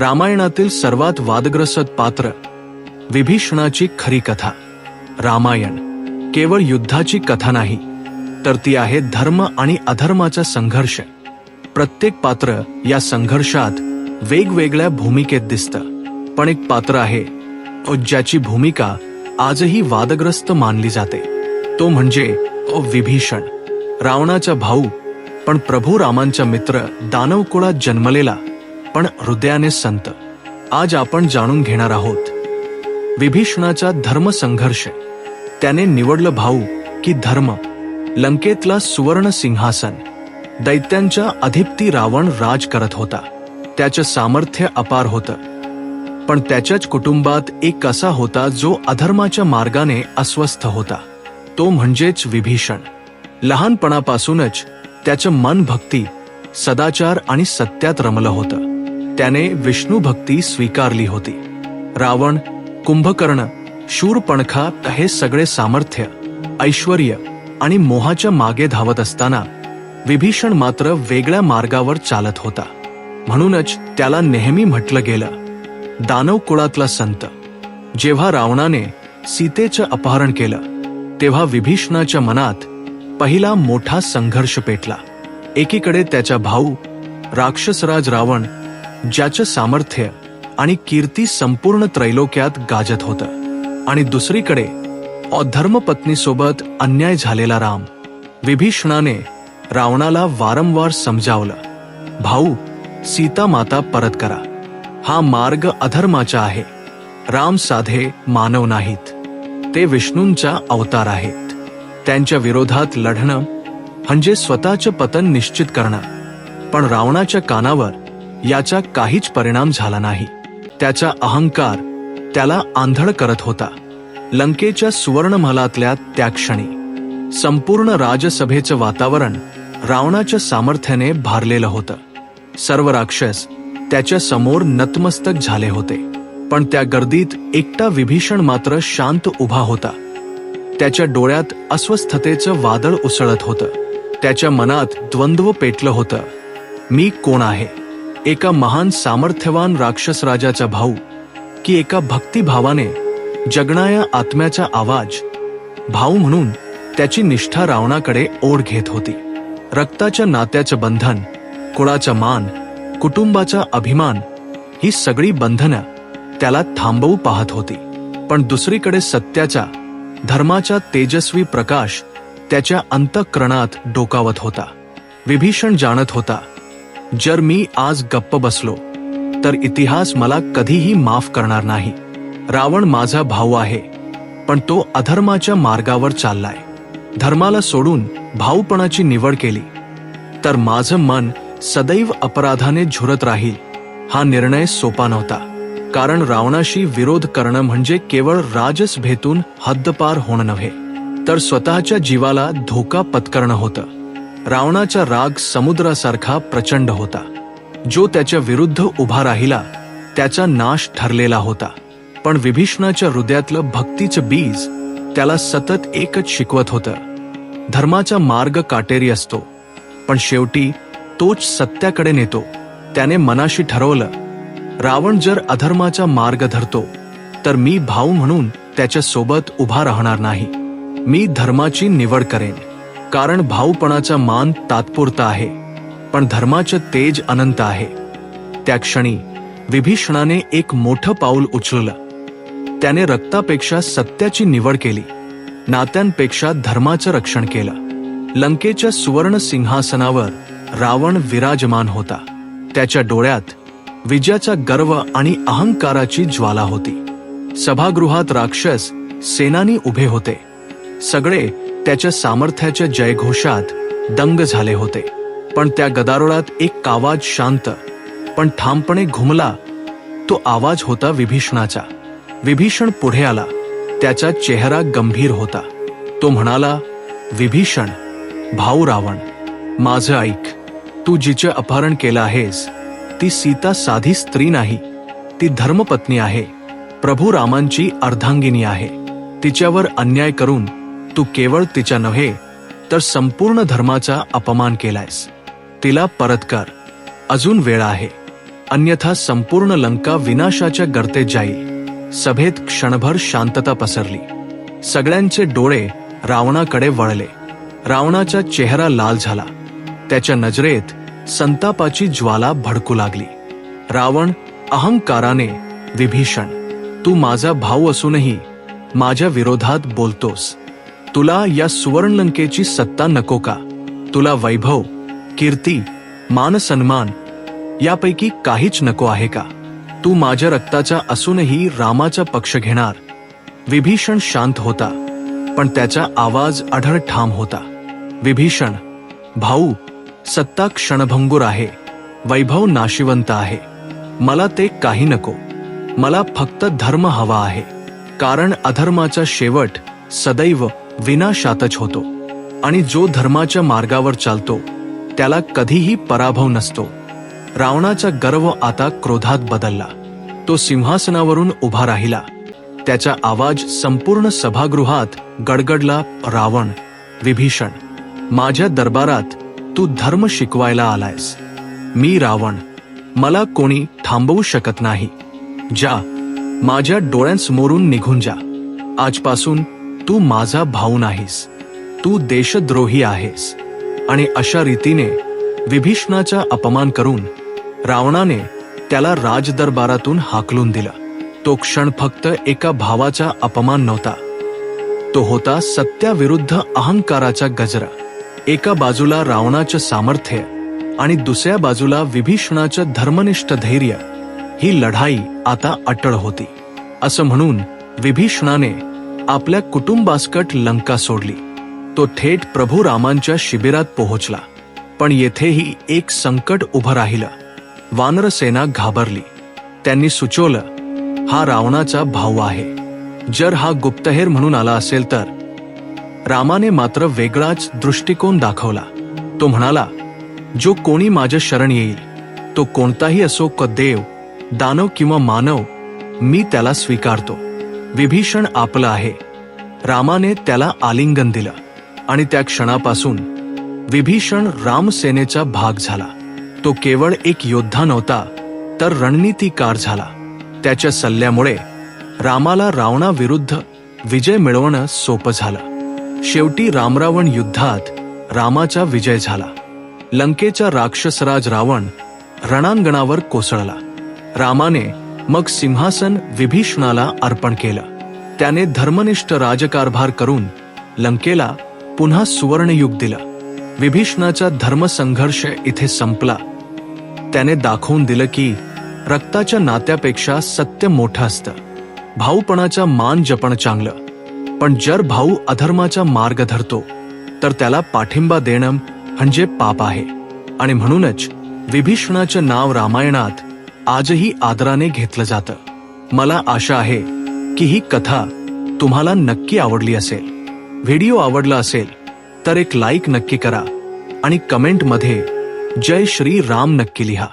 रामायणातील सर्वात वादग्रस्त पात्र विभीषणाची खरी कथा. रामायण केवळ युद्धाची कथा नाही तर ती आहे धर्म आणि अधर्माचा संघर्ष. प्रत्येक पात्र या संघर्षात वेगवेगळ्या भूमिकेत दिसतं. पण एक पात्र आहे ज्याची भूमिका आजही वादग्रस्त मानली जाते. तो म्हणजे विभीषण रावणाचा भाऊ पण प्रभू रामांचा मित्र दानवकुळात जन्मलेला पण हृदयाने संत. आज आपण जाणून घेणार आहोत. विभीषणाचा धर्मसंघर्ष त्याने निवडलं भाऊ की धर्म. लंकेतला सुवर्ण सिंहासन. दैत्यांच्या अधिपती रावण राज करत होता. त्याचं सामर्थ्य अपार होतं. पण त्याच्याच कुटुंबात एक असा होता जो अधर्माच्या मार्गाने अस्वस्थ होता. तो म्हणजेच विभीषण. लहानपणापासूनच त्याचं मन भक्ती सदाचार आणि सत्यात रमलं होतं. त्याने विष्णू भक्ती स्वीकारली होती. रावण कुंभकर्ण शूरपणखा हे सगळे सामर्थ्य ऐश्वर आणि मोहाच्या मागे धावत असताना विभीषण मात्र वेगळ्या मार्गावर चालत होता. म्हणूनच त्याला नेहमी म्हटलं गेलं दानव कुळातला संत जेव्हा रावणाने सीतेचं अपहरण केलं तेव्हा विभीषणाच्या मनात पहिला मोठा संघर्ष पेटला. एकीकडे त्याचा भाऊ राक्षसराज रावण ज्याचं सामर्थ्य आणि कीर्ती संपूर्ण त्रैलोक्यात गाजत होतं. आणि दुसरीकडे अधर्मपत्नीसोबत अन्याय झालेला राम विभीषणाने रावणाला वारंवार समजावलं भाऊ सीता माता परत करा. हा मार्ग अधर्माचा आहे. राम साधे मानव नाहीत. ते विष्णूंचा अवतार आहेत. त्यांच्या विरोधात लढणं म्हणजे स्वतःचं पतन निश्चित करणं. पण रावणाच्या कानावर याचा काहीच परिणाम झाला नाही. त्याचा अहंकार त्याला आंधळ करत होता. लंकेच्या सुवर्णमहालातल्या त्या क्षणी संपूर्ण राजसभेचं वातावरण रावणाच्या सामर्थ्याने भारलेलं होतं. सर्व राक्षस त्याच्यासमोर नतमस्तक झाले होते. पण त्या गर्दीत एकटा विभीषण मात्र शांत उभा होता. त्याच्या डोळ्यात अस्वस्थतेचं वादळ उसळत होतं. त्याच्या मनात द्वंद्व पेटलं होतं. मी कोण आहे? एका महान सामर्थ्यवान राक्षस राजाचा भाऊ की एका भक्तिभावाने जगणाया आत्म्याचा आवाज भाऊ म्हणून त्याची निष्ठा रावणाकडे ओढ घेत होती. रक्ताच्या नात्याचं बंधन कुळाचा मान कुटुंबाचा अभिमान ही सगळी बंधनं त्याला थांबवू पाहत होती. पण दुसरीकडे सत्याचा धर्माचा तेजस्वी प्रकाश त्याच्या अंतःकरणात डोकावत होता. विभीषण जाणत होता जर मी आज गप्प बसलो तर इतिहास मला कधीही माफ करणार नाही. रावण माझा भाऊ आहे पण तो अधर्माच्या मार्गावर चाललाय. धर्माला सोडून भाऊपणाची निवड केली तर माझं मन सदैव अपराधाने झुरत राहील हा निर्णय सोपा नव्हता. कारण रावणाशी विरोध करणं म्हणजे केवळ राजस भेतून हद्दपार होणं नव्हे तर स्वतःच्या जीवाला धोका पत्करणं होतं. रावणाचा राग समुद्रासारखा प्रचंड होता. जो त्याच्या विरुद्ध उभा राहिला त्याचा नाश ठरलेला होता. पण विभीषणाच्या हृदयातलं भक्तीचं बीज त्याला सतत एकच शिकवत होतं. धर्माचा मार्ग काटेरी असतो पण शेवटी तोच सत्याकडे नेतो. त्याने मनाशी ठरवलं रावण जर अधर्माचा मार्ग धरतो तर मी भाऊ म्हणून त्याच्या सोबत उभा राहणार नाही. मी धर्माची निवड करेन. कारण भाऊपणाचा मान तात्पुरता आहे पण धर्माचं तेज अनंत आहे. त्या क्षणी विभीषणाने एक मोठं पाऊल उचललं. त्याने रक्तापेक्षा सत्याची निवड केली. नात्यांपेक्षा धर्माचं रक्षण केलं. लंकेच्या सुवर्ण सिंहासनावर रावण विराजमान होता. त्याच्या डोळ्यात विजयाचा गर्व आणि अहंकाराची ज्वाला होती. सभागृहात राक्षस सेनानी उभे होते. सगळे त्याच्या सामर्थ्याच्या जयघोषात दंग झाले होते. पण त्या गदारोळात एक आवाज शांत पण ठामपणे घुमला तो आवाज होता विभीषणाचा. विभीषण पुढे आला. त्याचा चेहरा गंभीर होता. तो म्हणाला विभीषण भाऊ रावण माझं ऐक. तू जिचे अपहरण केलं आहेस ती सीता साधी स्त्री नाही. ती धर्मपत्नी आहे. प्रभू रामांची अर्धांगिनी आहे. तिच्यावर अन्याय करून तू केवळ तिच्या नव्हे तर संपूर्ण धर्माचा अपमान केलायस. तिला परत कर. अजून वेळ आहे. अन्यथा संपूर्ण लंका विनाशाच्या गर्तेत जाईल. सभेत क्षणभर शांतता पसरली. सगळ्यांचे डोळे रावणाकडे वळले. रावणाचा चेहरा लाल झाला. त्याच्या नजरेत संतापाची ज्वाला भडकू लागली. रावण अहंकाराने विभीषण तू माझा भाऊ असूनही माझ्या विरोधात बोलतोस. तुला या सुवर्णलंकेची सत्ता नको का? तुला वैभव कीर्ती मान सन्मान यापैकी काहीच नको आहे का? तू माझ्या रक्ताचा असूनही रामाचा पक्ष घेणार. विभीषण शांत होता पण त्याचा आवाज अढळ ठाम होता. विभीषण भाऊ सत्ता क्षणभंगूर आहे. वैभव नाशिवंत आहे. मला ते काही नको. मला फक्त धर्म हवा आहे. कारण अधर्माचा शेवट सदैव विनाशातच होतो. आणि जो धर्माच्या मार्गावर चालतो त्याला कधीही पराभव नसतो. रावणाचा गर्व आता क्रोधात बदलला. तो सिंहासनावरून उभा राहिला. त्याचा आवाज संपूर्ण सभागृहात गडगडला रावण विभीषण माझ्या दरबारात तू धर्म शिकवायला आलायस. मी रावण मला कोणी थांबवू शकत नाही. जा माझ्या डोळ्यांसमोरून निघून जा. आजपासून तू माझा भाऊ नाहीस. तू देशद्रोही आहेस. आणि अशा रीतीने विभीषणाचा अपमान करून रावणाने त्याला राजदरबारातून हाकलून दिला. तो क्षण फक्त एका भावाचा अपमान नव्हता. तो होता सत्याविरुद्ध अहंकाराचा गजरा. एका बाजूला रावणाचं सामर्थ्य आणि दुसऱ्या बाजूला विभीषणाचं धर्मनिष्ठ धैर्य. ही लढाई आता अटळ होती. असं म्हणून विभीषणाने आपल्या कुटुंबासकट लंका सोडली. तो थेट प्रभू रामांच्या शिबिरात पोहोचला. पण येथेही एक संकट उभं राहिलं. वानरसेना घाबरली. त्यांनी सुचवलं हा रावणाचा भाऊ आहे. जर हा गुप्तहेर म्हणून आला असेल तर. रामाने मात्र वेगळाच दृष्टिकोन दाखवला. तो म्हणाला जो कोणी माझ्या शरण येईल तो कोणताही असो क देव दानव किंवा मानव मी त्याला स्वीकारतो. विभीषण आपलं आहे. रामाने त्याला आलिंगन दिलं आणि त्या क्षणापासून विभीषण रामसेनेचा भाग झाला. तो केवळ एक योद्धा नव्हता तर रणनीतिकार झाला. त्याच्या सल्ल्यामुळे रामाला रावणाविरुद्ध विजय मिळवणं सोपं झालं. शेवटी रामरावण युद्धात रामाचा विजय झाला. लंकेचा राक्षसराज रावण रणांगणावर कोसळला. रामाने मग सिंहासन विभीषणाला अर्पण केलं. त्याने धर्मनिष्ठ राजकारभार करून लंकेला पुन्हा सुवर्णयुग दिलं. विभीषणाचा धर्मसंघर्ष इथे संपला. त्याने दाखवून दिलं की रक्ताच्या नात्यापेक्षा सत्य मोठं असतं. भाऊपणाचा मान जपण चांगलं. पण जर भाऊ अधर्माचा मार्ग धरतो तर त्याला पाठिंबा देणं म्हणजे पाप आहे. आणि म्हणूनच विभीषणाचं नाव रामायणात आजही आदराने घेतलं जातं. मला आशा आहे की ही कथा तुम्हाला नक्की आवडली असेल. व्हिडिओ आवडला असेल तर एक लाईक नक्की करा आणि कमेंटमध्ये जय श्री राम नक्की लिहा.